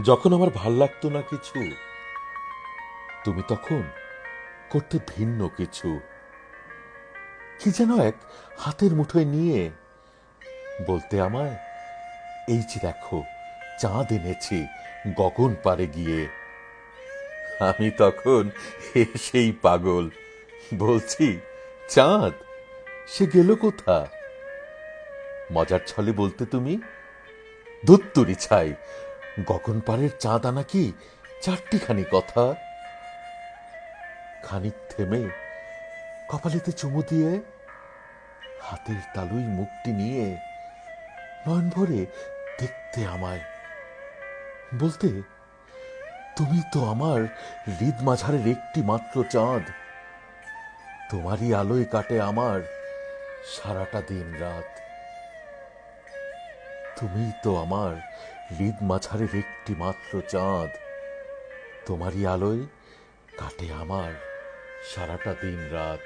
যখন আমার ভালো লাগতো না কিছু, তুমি তখন করতে ভিন্ন কিছু। কি যেন এক হাতের মুঠোয় নিয়ে বলতে আমায়, এই যে দেখো, চাঁদ এনেছি, গগন পারে গিয়ে। আমি তখন সেই পাগল, বলছি, চাঁদ, সে গেল কোথা মজার ছলে বলতে তুমি, ধুত্তুরি ছাই গগন পারের চাঁদ আনা কি চারটিখানি কথা? খানিক থেমে কপালেতে চুমু দিয়ে হাতের তালুই মুখটি নিয়ে নয়ন ভরে দেখতে আমায়। বলতে, তুমি তো আমার হৃদ মাঝারের একটি মাত্র চাঁদ। তোমারই আলোয় কাটে আমার সারাটা দিন রাত। তুমি তো আমার হৃদ মাঝারের একটি মাত্র চাঁদ। তোমারই আলোয় কাটে আমার সারাটা দিন রাত